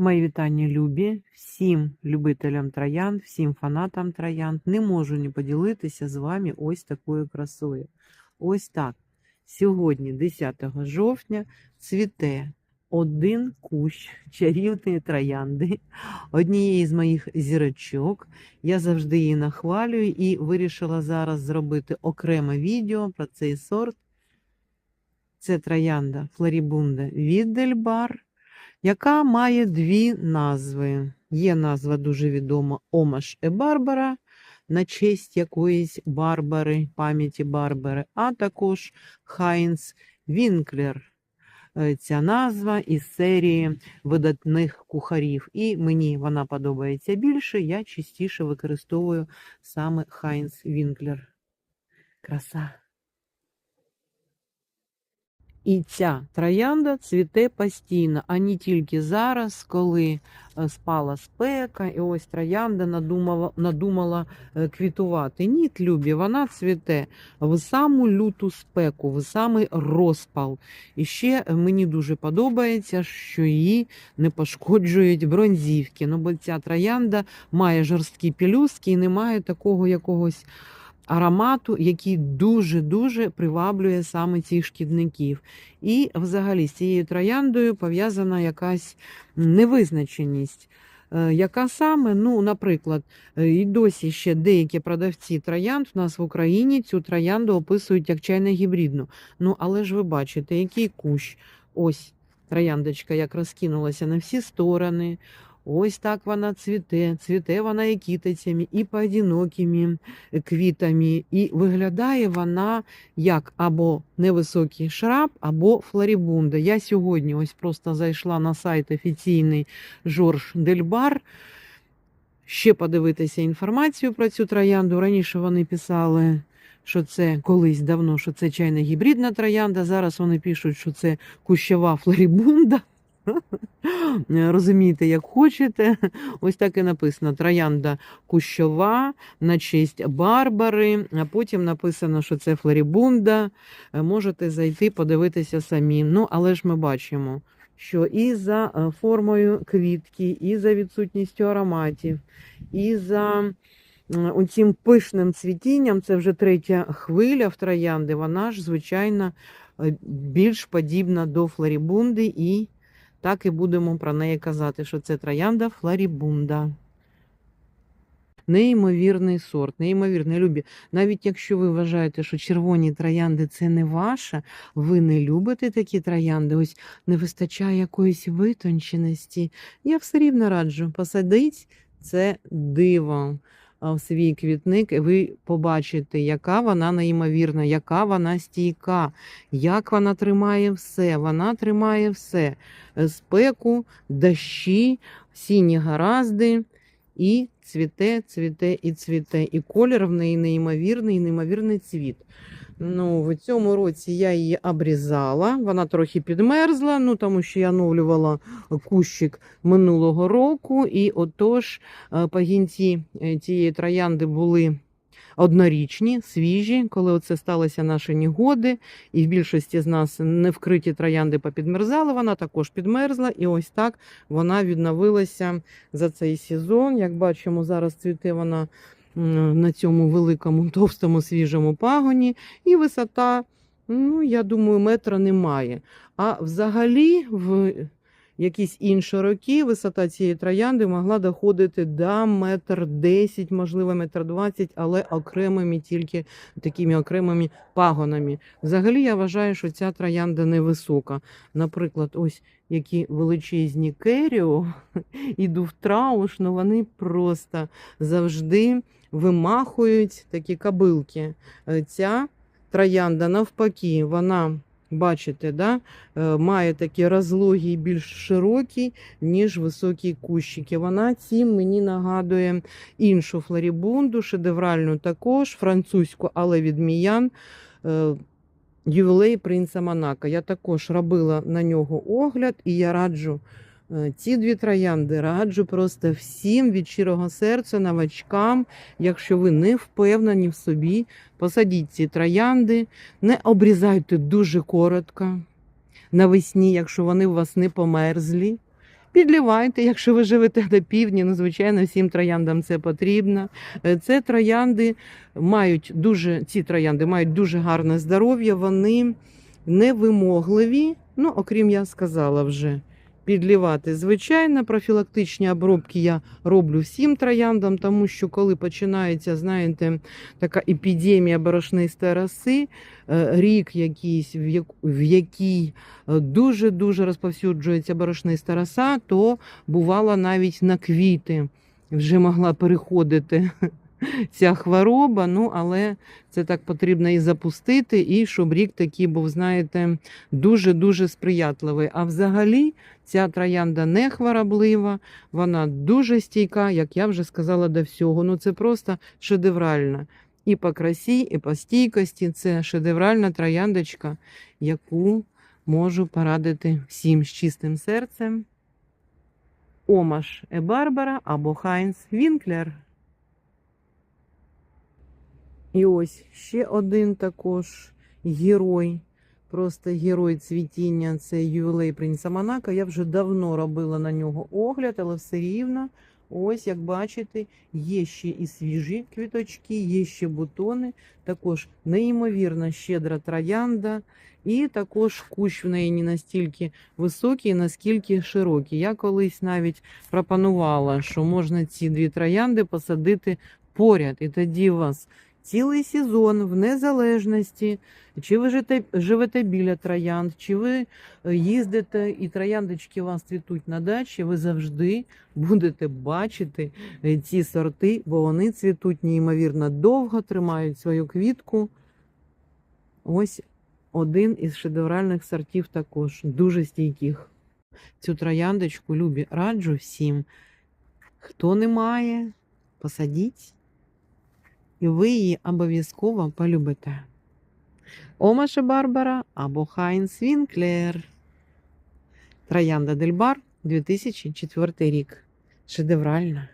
Мої вітання любі, всім любителям троянд, всім фанатам троянд. Не можу не поділитися з вами ось такою красою. Ось так. Сьогодні, 10 жовтня, цвіте один кущ чарівної троянди, однієї з моїх зірочок. Я завжди її нахвалюю і вирішила зараз зробити окреме відео про цей сорт. Це троянда Флорібунда Віддельбар яка має дві назви. Є назва дуже відома Омаш е Барбара, на честь якоїсь Барбари, пам'яті Барбари, а також Хайнц Вінклер. Е, Ця назва із серії видатних кухарів. І мені вона подобається більше. Я частіше використовую саме Хайнц Вінклер. Краса. І ця троянда цвіте постійно, а не тільки зараз, коли е, спала спека, і ось троянда надумала, надумала е, квітувати. Ні, любі, вона цвіте в саму люту спеку, в самий розпал. І ще мені дуже подобається, що її не пошкоджують бронзівки. Ну, бо ця троянда має жорсткі пелюстки і не має такого якогось аромату, який дуже-дуже приваблює саме цих шкідників. І взагалі з цією трояндою пов'язана якась невизначеність. Е, Яка саме, ну, наприклад, е, і досі ще деякі продавці троянд в нас в Україні цю троянду описують як чайно-гібридну. Ну, але ж ви бачите, який кущ. Ось трояндочка як розкинулася на всі сторони. Ось так вона цвіте, цвіте вона і кітицями, і поодинокими квітами, і виглядає вона як або невисокий шраб, або флорібунда. Я сьогодні ось просто зайшла на сайт офіційний Жорж Дельбар. Ще подивитися інформацію про цю троянду. Раніше вони писали, що це колись давно, що це чайна гібридна троянда. Зараз вони пишуть, що це кущова флорібунда. Розумієте, як хочете. Ось так і написано: Троянда кущова на честь Барбари, а потім написано, що це Флорібунда. Е, Можете зайти, подивитися самі. Ну, але ж ми бачимо, що і за е, формою квітки, і за відсутністю ароматів, і за цим пишним цвітінням, це вже третя хвиля в троянди, вона ж, звичайно, е, більш подібна до Флорібунди і так і будемо про неї казати, що це троянда Флорібунда. Неймовірний сорт, неймовірний любі. Навіть якщо ви вважаєте, що червоні троянди це не ваше, ви не любите такі троянди, ось не вистачає якоїсь витонченості. Я все рівно раджу, посадить це диво в свій квітник, і ви побачите, яка вона неймовірна, яка вона стійка, як вона тримає все. Вона тримає все. Е, Спеку, дощі, сіні гаразди. І цвіте, цвіте і цвіте. І колір в неї неймовірний, неймовірний цвіт. Ну, В цьому році я її обрізала, вона трохи підмерзла, ну тому що я оновлювала кущик минулого року. І отож е, пагінці е, цієї троянди були однорічні, свіжі, коли оце сталися наші негоди, і в більшості з нас не вкриті троянди попідмерзали, вона також підмерзла. І ось так вона відновилася за цей сезон. Як бачимо, зараз цвіте вона на цьому великому, товстому, свіжому пагоні, і висота, ну, я думаю, метра немає. А взагалі, в якісь інші роки висота цієї троянди могла доходити до метр десять, можливо, метр двадцять, але окремими тільки такими окремими пагонами. Взагалі, я вважаю, що ця троянда невисока. Наприклад, ось які величезні керіо і дуфтрауш, ну вони просто завжди вимахують такі кабилки. Е, Ця троянда, навпаки, вона, бачите, да, е, має такі розлогі більш широкі, ніж високі кущики. Вона цим мені нагадує іншу флорібунду, шедевральну також, французьку, але від міян. е, Ювілей принца Монако. Я також робила на нього огляд, і я раджу ці дві троянди, раджу просто всім від щирого серця, новачкам, якщо ви не впевнені в собі, посадіть ці троянди, не обрізайте дуже коротко навесні, якщо вони у вас не померзлі. Підливайте, якщо ви живете на півдні, ну, звичайно, всім трояндам це потрібно. Е, Це троянди мають дуже, ці троянди мають дуже гарне здоров'я, вони невимогливі, ну, окрім я сказала вже. Підлівати. Звичайно, профілактичні обробки я роблю всім трояндам, тому що коли починається, знаєте, така епідемія борошнистої роси, е, рік якийсь, в як- якій е, дуже-дуже розповсюджується борошниста роса, то бувало навіть на квіти вже могла переходити ця хвороба. Ну, але це так потрібно і запустити, і щоб рік такий був, знаєте, дуже-дуже сприятливий. А взагалі ця троянда не хвороблива, вона дуже стійка, як я вже сказала до всього. Ну це просто шедеврально. І по красі, і по стійкості це шедевральна трояндочка, яку можу порадити всім з чистим серцем. Омаш Е або Хайнс Вінклер. І ось ще один також герой. Просто герой цвітіння це ювілей принца Монако. Я вже давно робила на нього огляд, але все рівно. Ось, як бачите, є ще і свіжі квіточки, є ще бутони, також неймовірно щедра троянда, і також кущ в неї не настільки високий, наскільки широкий. Я колись навіть пропонувала, що можна ці дві троянди посадити поряд, і тоді у вас цілий сезон в незалежності, чи ви живете, біля троянд, чи ви е, їздите і трояндочки у вас цвітуть на дачі, ви завжди будете бачити е, ці сорти, бо вони цвітуть неймовірно довго, тримають свою квітку. Ось один із шедевральних сортів також, дуже стійких. Цю трояндочку любі раджу всім. Хто не має, посадіть і ви її обов'язково полюбите. Омаше Барбара або Хайнс Вінклер. Троянда Дельбар 2004 рік. Шедевральна.